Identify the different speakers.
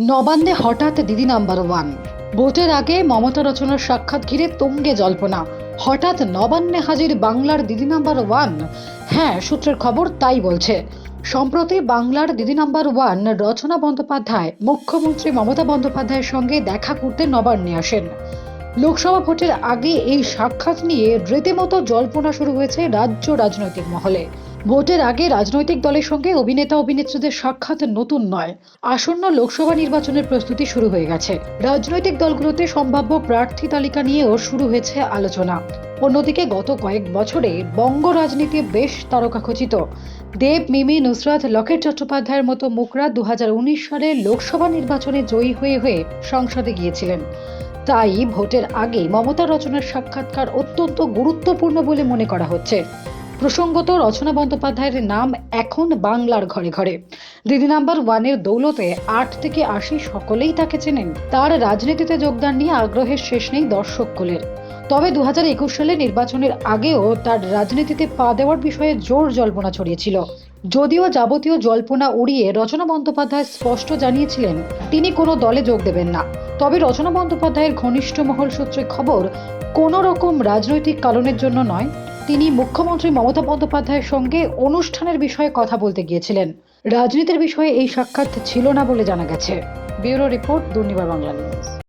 Speaker 1: নবান্নে হঠাৎ দিদি নাম্বার ওয়ান। ভোটের আগে মমতা রচনার সাক্ষাৎ ঘিরে তুঙ্গে জল্পনা। হঠাৎ নবান্নে হাজির বাংলার দিদি নাম্বার ওয়ান। হ্যাঁ সূত্রের খবর তাই বলছে। সম্প্রতি বাংলার দিদি নাম্বার ওয়ান রচনা বন্দ্যোপাধ্যায়, মুখ্যমন্ত্রী মমতা বন্দ্যোপাধ্যায়ের সঙ্গে দেখা করতে নবান্নে আসেন। লোকসভা ভোটের আগে এই সাক্ষাৎ নিয়ে রীতিমতো জল্পনা শুরু হয়েছে রাজ্য রাজনৈতিক মহলে। ভোটের আগে রাজনৈতিক দলের সঙ্গে অভিনেতা অভিনেত্রীদের সাক্ষাৎ নতুন নয়। আসন্ন লোকসভা নির্বাচনের প্রস্তুতি শুরু হয়ে গেছে। রাজনৈতিক দলগুলোতে সম্ভাব্য প্রার্থী তালিকা নিয়েও শুরু হয়েছে আলোচনা। অন্যদিকে গত কয়েক বছরে বঙ্গ রাজনীতি বেশ তারকাখচিত। দেব, মিমি, নুসরাত, লকেট চট্টোপাধ্যায়ের মতো মুখরা দু সালে লোকসভা নির্বাচনে জয়ী হয়ে হয়ে সংসদে গিয়েছিলেন। তাই ভোটের আগে মমতা রচনার সাক্ষাৎকার অত্যন্ত গুরুত্বপূর্ণ বলে মনে করা হচ্ছে। প্রসঙ্গত রচনা বন্দ্যোপাধ্যায়ের নাম এখন বাংলার ঘরে ঘরে। দিদি নাম্বার ওয়ানের দৌলতে আট থেকে আশি সকলেই তাকে চেনেন। তার রাজনীতিতে যোগদান নিয়ে আগ্রহের শেষ নেই দর্শক কোলের। তবে দু একুশ সালে নির্বাচনের আগেও তার রাজনীতিতে পা দেওয়ার বিষয়ে জোর জল্পনা ছড়িয়েছিল। যদিও যাবতীয় জল্পনা উড়িয়ে রচনা বন্দ্যোপাধ্যায় স্পষ্ট জানিয়েছিলেন, তিনি কোনো দলে যোগ দেবেন না। তবে রচনা বন্দ্যোপাধ্যায়ের ঘনিষ্ঠ মহল সূত্রে খবর, কোনো রকম রাজনৈতিক কারণের জন্য নয় তিনি মুখ্যমন্ত্রী মমতা বন্দ্যোপাধ্যায়ের সঙ্গে অনুষ্ঠানের বিষয়ে কথা বলতে গিয়েছিলেন। রাজনীতির বিষয়ে এই সাক্ষাৎ ছিল না বলে জানা গেছে। Bureau report Durnibar Bangla news.